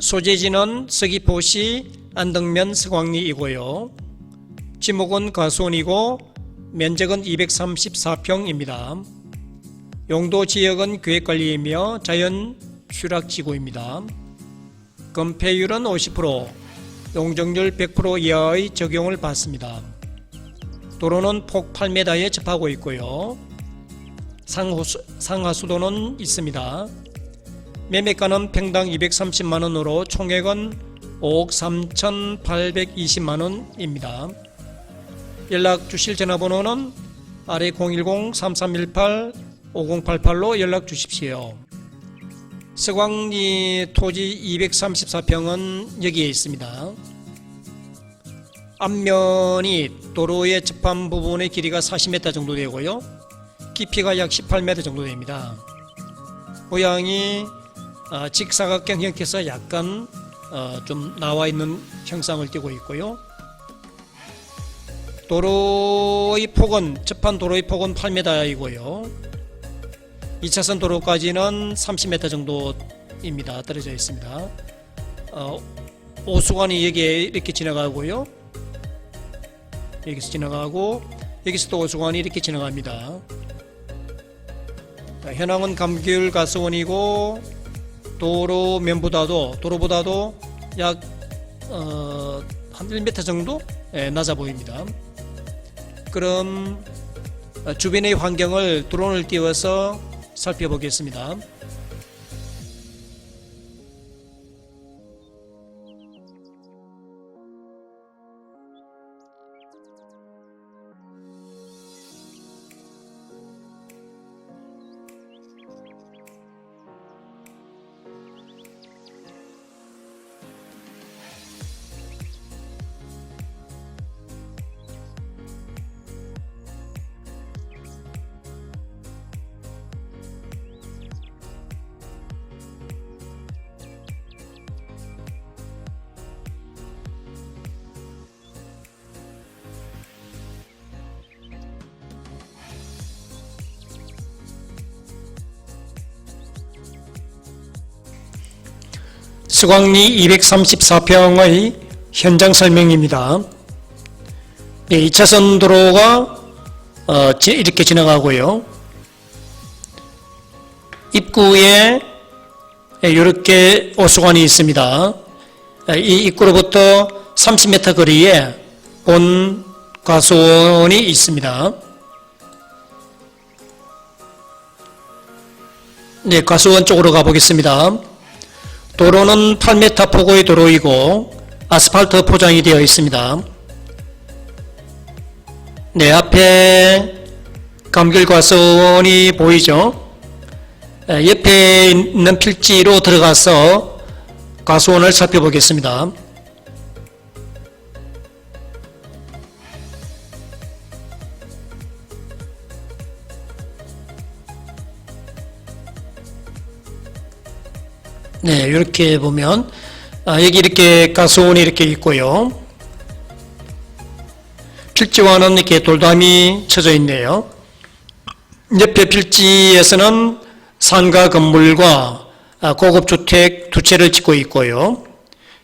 소재지는 서귀포시 안덕면 서광리이고요. 지목은 가수원이고 면적은 234평입니다. 용도 지역은 계획관리이며 자연 휴락지구입니다. 건폐율은 50%, 용적률 100% 이하의 적용을 받습니다. 도로는 폭 8m에 접하고 있고요. 상하수도는 있습니다. 매매가는 평당 230만 원으로 총액은 5억 3,820만 원입니다. 연락 주실 전화번호는 아래 010-3318-5088로 연락 주십시오. 서광리 토지 234평은 여기에 있습니다. 앞면이 도로의 접한 부분의 길이가 40m 정도 되고요. 깊이가 약 18m 정도 됩니다. 모양이 어, 직사각형 형태에서 약간 어, 좀 나와 있는 형상을 띠고 있고요. 도로의 폭은 접한 도로의 폭은 8m이고요. 2차선 도로까지는 30m 정도입니다. 떨어져 있습니다. 어, 오수관이 여기에 이렇게 지나가고요. 여기서 지나가고 여기서 또 오수관이 이렇게 지나갑니다. 자, 현황은 감귤 가스원이고 도로 면보다도 도로보다도 약 어, 한 1m 정도 예, 낮아 보입니다. 그럼 어, 주변의 환경을 드론을 띄워서 살펴보겠습니다. 수광리 234평의 현장 설명입니다. 네, 2차선 도로가 어, 지- 이렇게 지나가고요. 입구에 이렇게 오수관이 있습니다. 이 입구로부터 30m 거리에 본 가수원이 있습니다. 네, 가수원 쪽으로 가보겠습니다. 도로는 8m 폭의 도로이고 아스팔트 포장이 되어 있습니다. 네, 앞에 감귤과수원이 보이죠? 에, 옆에 있는 필지로 들어가서 가수원을 살펴보겠습니다. 네, 이렇게 보면 아, 여기 이렇게 가스원이 이렇게 있고요. 필지와는 이렇게 돌담이 쳐져 있네요. 옆에 필지에서는 상가 건물과 아, 고급 주택 두 채를 짓고 있고요.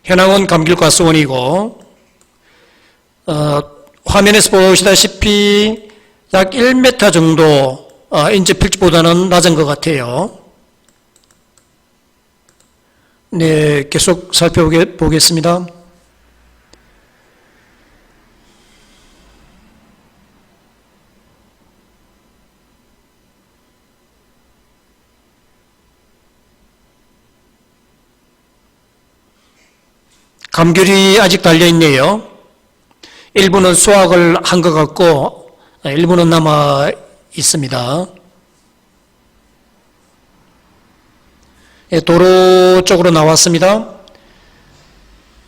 현황은 감귤가스원이고 어, 화면에서 보시다시피 약 1m 정도 어, 인제 필지보다는 낮은 것 같아요. 네, 계속 살펴보겠습니다. 감귤이 아직 달려 있네요. 일부는 수확을 한 것 같고, 일부는 남아 있습니다. 예, 도로 쪽으로 나왔습니다.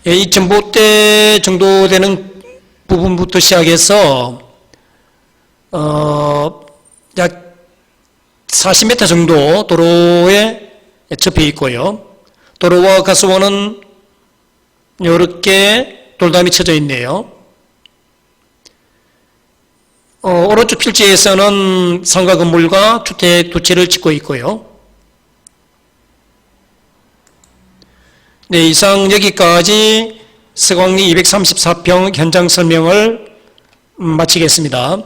예, 이 전봇대 정도 되는 부분부터 시작해서 어, 약 40m 정도 도로에 접해 있고요. 도로와 가스원은 이렇게 돌담이 쳐져 있네요. 어, 오른쪽 필지에서는 상가 건물과 주택 두 채를 짓고 있고요. 네, 이상 여기까지 서광리 234평 현장 설명을 음, 마치겠습니다.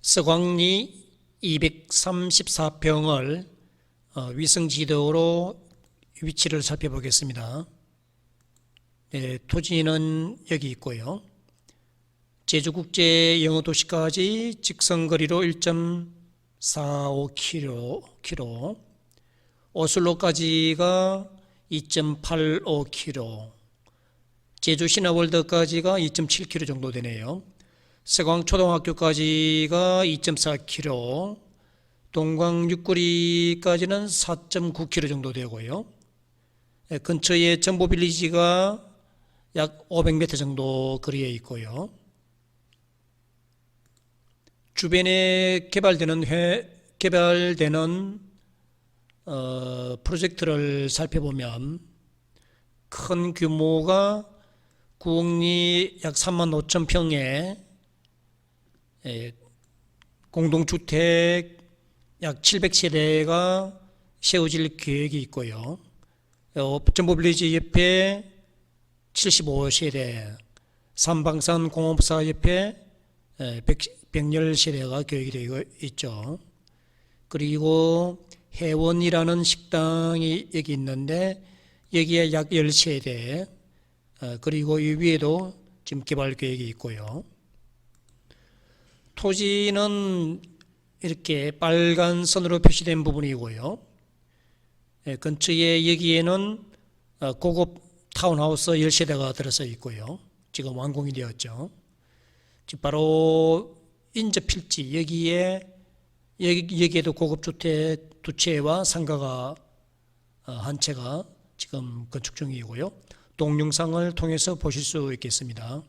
서광리 234평을 어, 위성지도로 위치를 살펴보겠습니다. 네, 토지는 여기 있고요. 제주국제 영어도시까지 직선거리로 1.45km, 오슬로까지가 2.85km, 제주 신화월드까지가 2.7km 정도 되네요. 서광초등학교까지가 2.4km, 동광 육구리까지는 4.9km 정도 되고요. 예, 근처에 전보빌리지가 약 500m 정도 거리에 있고요. 주변에 개발되는 회, 개발되는 어, 프로젝트를 살펴보면 큰 규모가 구옥리 약 3만 5천 평의 예, 공동주택 약 700세대가 세워질 계획이 있고요. 어, 전보빌리지 옆에 75세대, 삼방산 공업사 옆에 100, 110세대가 계획이 되어 있죠. 그리고 해원이라는 식당이 여기 있는데 여기에 약 10세대, 어, 그리고 이 위에도 지금 개발 계획이 있고요. 토지는 이렇게 빨간 선으로 표시된 부분이고요. 예, 근처에 여기에는 어, 고급 타운하우스 10세대가 들어서 있고요. 지금 완공이 되었죠. 지금 바로 인접 필지 여기에 여기, 여기에도 고급 주택 두 채와 상가가 어, 한 채가 지금 건축 중이고요. 동영상을 통해서 보실 수 있겠습니다.